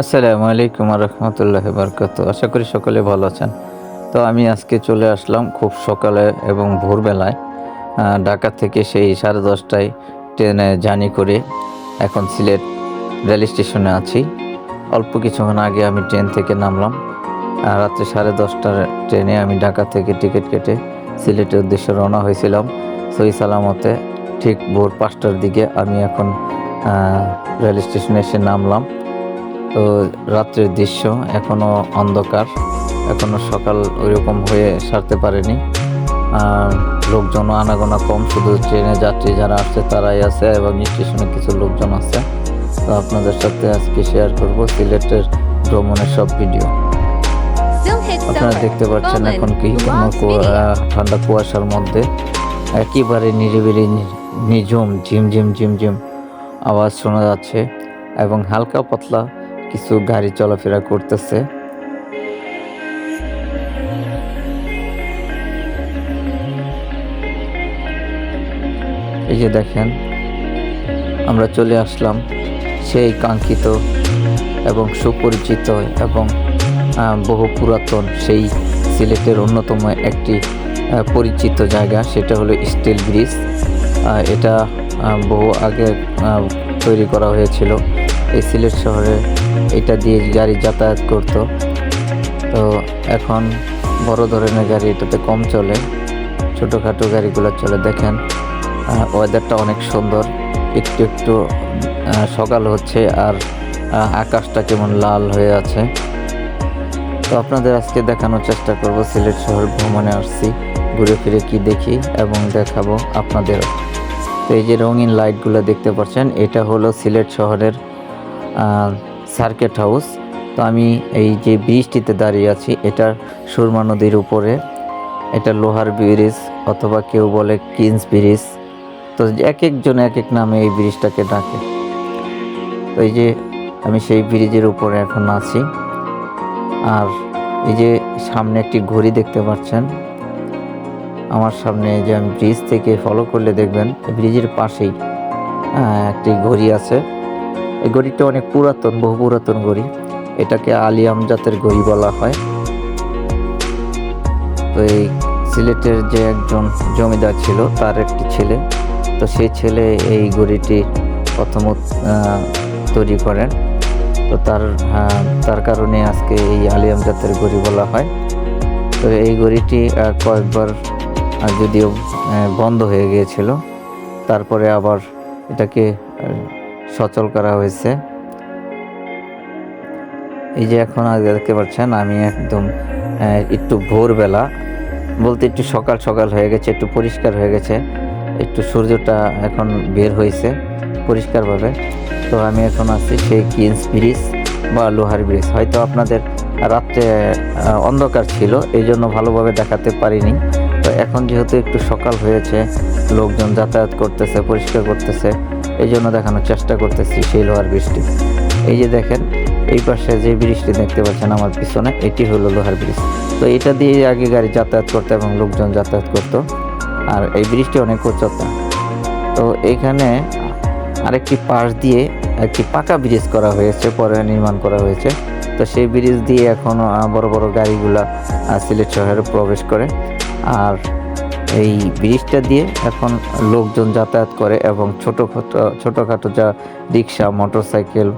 আসসালামু আলাইকুম রহমতুল্লাহ বরকত আশা করি সকলে ভালো আছেন। তো আমি আজকে চলে আসলাম খুব সকালে এবং ভোরবেলায় ঢাকা থেকে সেই সাড়ে দশটায় ট্রেনে জার্নি করে এখন সিলেট রেল স্টেশনে আছি। অল্প কিছুক্ষণ আগে আমি ট্রেন থেকে নামলাম। রাত্রে সাড়ে দশটার ট্রেনে আমি ঢাকা থেকে টিকিট কেটে সিলেটের উদ্দেশ্যে রওনা হয়েছিলাম। সই সালামতে ঠিক ভোর পাঁচটার দিকে আমি এখন রেল স্টেশনে এসে নামলাম। তো রাত্রের দৃশ্য এখনও অন্ধকার। এখনও সকাল ওইরকম হয়ে সারতে পারেনি। আর লোকজনও আনাগোনা কম, শুধু ট্রেনে যাত্রী যারা আসছে তারাই আছে এবং স্টেশনে কিছু লোকজন আছে। তো আপনাদের সাথে আজকে শেয়ার করব সিলেটের ভ্রমণের সব ভিডিও আপনারা দেখতে পাচ্ছেন এখন কি, কোনো ঠান্ডা কুয়াশার মধ্যে একেবারে নিরিবিলি, নিঝুম, ঝিমঝিম ঝিমঝিম আওয়াজ শোনা যাচ্ছে এবং হালকা পাতলা কিছু গাড়ি চলাফেরা করতেছে। এই যে দেখেন, আমরা চলে আসলাম সেই কাঙ্ক্ষিত এবং সুপরিচিত এবং বহু পুরাতন সেই সিলেটের অন্যতম একটি পরিচিত জায়গা, সেটা হলো স্টিল ব্রিজ। এটা বহু আগে তৈরি করা হয়েছিল। এই সিলেট শহরে এটা দিয়ে গাড়ি যাতায়াত করত। তো এখন বড় ধরনের গাড়ি এটাতে কম চলে। ছোটোখাটো গাড়িগুলো চলে, দেখেন ওয়েদারটা অনেক সুন্দর। একটু একটু সকাল হচ্ছে আর আকাশটা কেমন লাল হয়ে আছে। তো আপনাদের আজকে দেখানোর চেষ্টা করব সিলেট শহর ভ্রমণে আসছি, ঘুরে ফিরে কি দেখি এবং দেখাবো আপনাদেরও তো এই যে রঙিন লাইটগুলো দেখতে পাচ্ছেন, এটা হলো সিলেট শহরের সার্কেট হাউস। তো আমি এই যে ব্রিজটিতে দাঁড়িয়ে আছি এটা সুরমা নদীর উপরে। এটা লোহার ব্রিজ অথবা কেউ বলে কিংস ব্রিজ। তো এক একজন এক এক নামে এই ব্রিজটাকে ডাকে। তো এই যে আমি সেই ব্রিজের উপরে এখন আছি। আর এই যে সামনে একটি ঘড়ি দেখতে পাচ্ছেন। আমার সামনে যে আমি ব্রিজ থেকে ফলো করলে দেখবেন, ব্রিজের পাশেই একটি ঘড়ি আছে। এই ঘড়িটা অনেক পুরাতন বহু পুরাতন ঘড়ি এটাকে আলিয়াম জাতের ঘড়ি বলা হয়। তো এই সিলেটের যে একজন জমিদার ছিল তার একটি ছেলে। তো সেই ছেলে এই ঘড়িটি প্রথম তৈরি করেন। তো তার তার কারণে আজকে এই আলিয়াম জাতের ঘড়ি বলা হয়। তো এই আহ, কয়েকবার যদিও বন্ধ হয়ে গিয়েছিল। তারপরে আবার এটাকে সচল করা হয়েছে। এই যে এখন দেখতে পাচ্ছেন, আমি একদম একটু ভোরবেলা, বলতে একটু সকাল সকাল হয়ে গেছে, একটু পরিষ্কার হয়ে গেছে। একটু সূর্যটা এখন বের হয়েছে পরিষ্কারভাবে। তো আমি এখন আছি সেই কিংস ব্রিজ বা লোহার ব্রিজ হয়তো আপনাদের রাত্রে অন্ধকার ছিল এই জন্য ভালোভাবে দেখাতে পারিনি। তো এখন যেহেতু একটু সকাল হয়েছে, লোকজন যাতায়াত করতেছে, পরিষ্কার করতেছে এই জন্য দেখানোর চেষ্টা করতেছি সেই লোহার ব্রিজটি। এই যে দেখেন, এই পাশে যে ব্রিজটি দেখতে পাচ্ছেন আমার পিছনে, এটি হলো লোহার ব্রিজ। তো এটা দিয়ে আগে গাড়ি যাতায়াত করতো এবং লোকজন যাতায়াত করতো। আর এই ব্রিজটি অনেক উচ্চতা। তো এখানে আরেকটি পাশ দিয়ে একটি পাকা ব্রিজ করা হয়েছে পরে নির্মাণ করা হয়েছে। তো সেই ব্রিজ দিয়ে এখন বড় বড় গাড়িগুলা সিলেট শহরে প্রবেশ করে। আর এই ব্রিজটা দিয়ে এখন লোকজন যাতায়াত করে এবং ছোটোখাটো ছোটোখাটো যা রিক্সা মোটর সাইকেল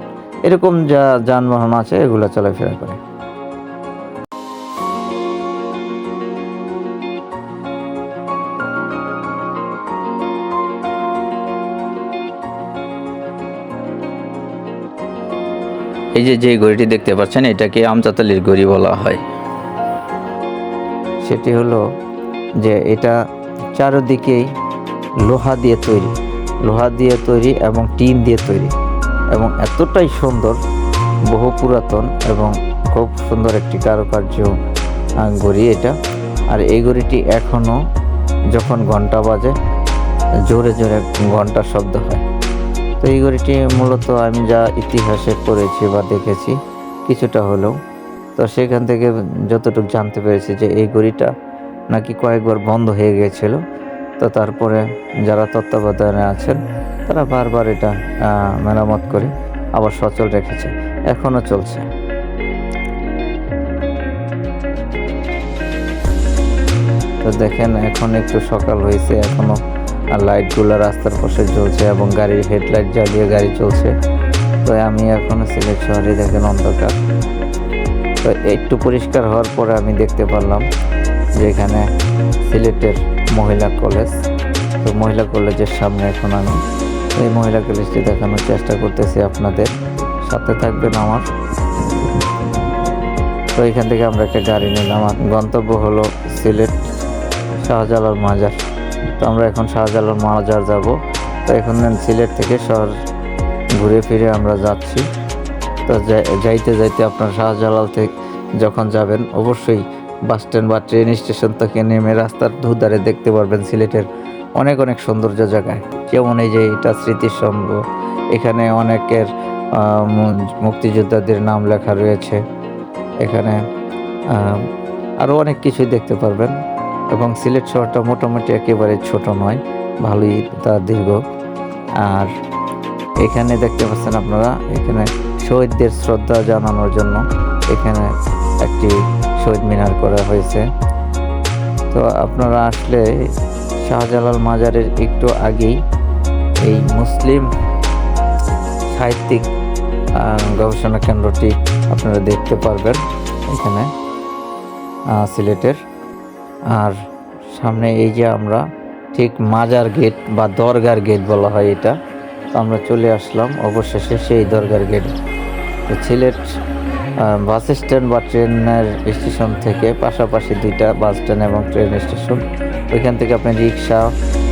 এরকম যা যানবাহন আছে, এগুলো চলাফেরা করে। এই যে যে ঘড়িটি দেখতে পাচ্ছেন, এটাকে আমচাতালির ঘড়ি বলা হয়। সেটি হলো যে এটা চারদিকেই লোহা দিয়ে তৈরি, লোহা দিয়ে তৈরি এবং টিন দিয়ে তৈরি এবং এতটাই সুন্দর, বহু পুরাতন এবং খুব সুন্দর একটি কারুকার্য ঘড়ি এটা। আর এই ঘড়িটি এখনও যখন ঘণ্টা বাজে, জোরে জোরে ঘণ্টার শব্দ হয়। তো এই ঘড়িটি মূলত আমি যা ইতিহাসে পড়েছি বা দেখেছি, কিছুটা হলেও। তো সেখান থেকে যতটুকু জানতে পেরেছি যে এই ঘড়িটা নাকি কয়েকবার বন্ধ হয়ে গিয়েছিল। তো তারপরে যারা তত্ত্বাবধানে আছেন, তারা বারবার এটা মেরামত করে আবার সচল রেখেছে। এখনও চলছে। তো দেখেন, এখন একটু সকাল হয়েছে, এখনও লাইটগুলো রাস্তার পাশে জ্বলছে এবং গাড়ির হেডলাইট জ্বালিয়ে গাড়ি চলছে। তো আমি এখনও সিলেট শহরে দেখেন অন্ধকার তো একটু পরিষ্কার হওয়ার পরে আমি দেখতে পারলাম যে এখানে সিলেটের মহিলা কলেজ। তো মহিলা কলেজের সামনে এখন আমি এই মহিলা কলেজটি দেখানোর চেষ্টা করতেছি আপনাদের। সাথে থাকবেন আমার। তো এখান থেকে আমরা একটা গাড়ি নিলাম। আর গন্তব্য হলো সিলেট শাহজালাল মাজার। তো আমরা এখন শাহজালাল মাজার যাব। তো এখন সিলেট থেকে শহর ঘুরে ফিরে আমরা যাচ্ছি। তো যাই- যাইতে যাইতে আপনার শাহজালাল থেকে যখন যাবেন, অবশ্যই বাস স্ট্যান্ড বা ট্রেন স্টেশন থেকে নেমে রাস্তার দুধারে দেখতে পারবেন সিলেটের অনেক অনেক সৌন্দর্য জায়গায়। যেমন এই যে এটা স্মৃতিস্তম্ভ। এখানে অনেকের মুক্তিযোদ্ধাদের নাম লেখা রয়েছে। এখানে আরও অনেক কিছুই দেখতে পারবেন। এবং সিলেট শহরটা মোটামুটি একেবারে ছোট নয়, ভালোই তা দীর্ঘ। আর এখানে দেখতে পাচ্ছেন আপনারা, এখানে শহীদদের শ্রদ্ধা জানানোর জন্য এখানে একটি শহীদ মিনার করা হয়েছে। তো আপনারা আসলে শাহজালাল মাজারের একটু আগেই এই মুসলিম সাহিত্যিক গবেষণা কেন্দ্রটি আপনারা দেখতে পারবেন এখানে সিলেটের। আর সামনে এই যে আমরা ঠিক মাজার গেট বা দরগার গেট বলা হয় এটা। তো আমরা চলে আসলাম, অবশেষে সেই দরগার গেট। তো সিলেট বাস স্ট্যান্ড বা ট্রেনের স্টেশন থেকে পাশাপাশি দুইটা বাস স্ট্যান্ড এবং ট্রেন স্টেশন। ওইখান থেকে আপনি রিক্সা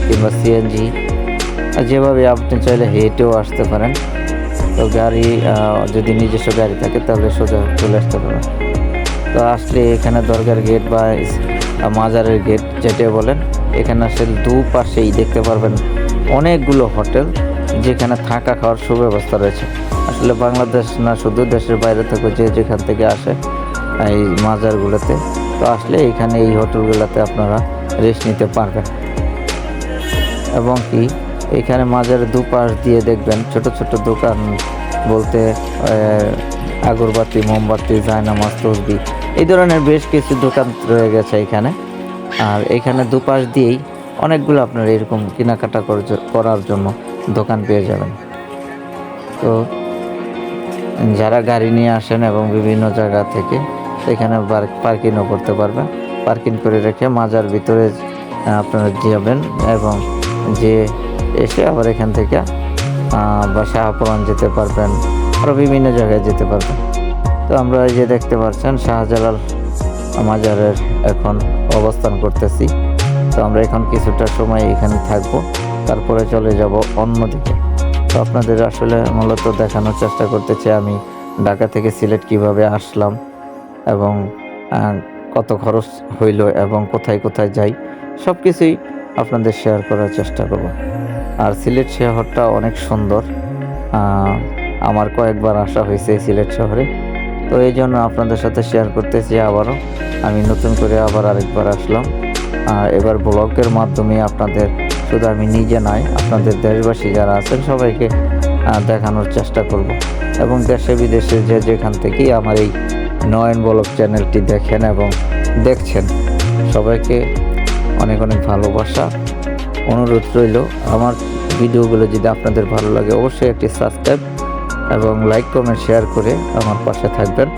কিংবা সিএনজি যেভাবে আপনি চাইলে হেঁটেও আসতে পারেন। তো গাড়ি যদি নিজস্ব গাড়ি থাকে তাহলে সোজা চলে আসতে পারেন। তো আসলে এখানে দরগার গেট বা মাজারের গেট যেটা বলেন, এখানে আসলে দুপাশেই দেখতে পারবেন অনেকগুলো হোটেল। যেখানে থাকা খাওয়ার সুব্যবস্থা রয়েছে। আসলে বাংলাদেশ না, শুধু দেশের বাইরে থেকে যে যেখান থেকে আসে, এই মাজারগুলোতে, তো আসলে এখানে এই হোটেলগুলোতে আপনারা রেস্ট নিতে পারবেন। এবং কি, এখানে মাজারের দুপাশ দিয়ে দেখবেন, ছোট ছোট দোকান বলতে আগরবাতি, মোমবাতি জায়নামাজ তসবি, এই ধরনের বেশ কিছু দোকান রয়ে গেছে এখানে। আর এখানে দুপাশ দিয়েই অনেকগুলো আপনার এরকম কেনাকাটা করার জন্য দোকান পেয়ে যাবেন। তো যারা গাড়ি নিয়ে আসেন এবং বিভিন্ন জায়গা থেকে সেখানে পার্কিংও করতে পারবেন। পার্কিং করে রেখে মাজার ভিতরে আপনারা যাবেন এবং যে এসে আবার এখান থেকে বা শাহপুরান যেতে পারবেন আরও বিভিন্ন জায়গায় যেতে পারবেন। তো আমরা এই যে দেখতে পাচ্ছেন, শাহজালাল মাজারের এখন অবস্থান করতেছি। তো আমরা এখন কিছুটা সময় এখানে থাকব। তারপরে চলে যাব অন্যদিকে। তো আপনাদের আসলে মূলত দেখানোর চেষ্টা করতেছি আমি ঢাকা থেকে সিলেট কীভাবে আসলাম এবং কত খরচ হইল এবং কোথায় কোথায় যাই সব কিছুই আপনাদের শেয়ার করার চেষ্টা করব। আর সিলেট শহরটা অনেক সুন্দর। আমার কয়েকবার আসা হয়েছে সিলেট শহরে। তো এই জন্য আপনাদের সাথে শেয়ার করতেছি আবারও। আমি নতুন করে আবার আরেকবার আসলাম। এবার ব্লগের মাধ্যমে আপনাদের শুধু আমি নিজে নয়, আপনাদের দেশবাসী যারা আছেন সবাইকে দেখানোর চেষ্টা করব। এবং দেশে বিদেশে যে যেখান থেকেই আমার এই নয়ন ব্লগ চ্যানেলটি দেখেন এবং দেখছেন, সবাইকে অনেক অনেক ভালোবাসা, অনুরোধ রইল। আমার ভিডিওগুলো যদি আপনাদের ভালো লাগে, অবশ্যই একটি সাবস্ক্রাইব এবং লাইক, কমেন্ট, শেয়ার করে আমার পাশে থাকবেন।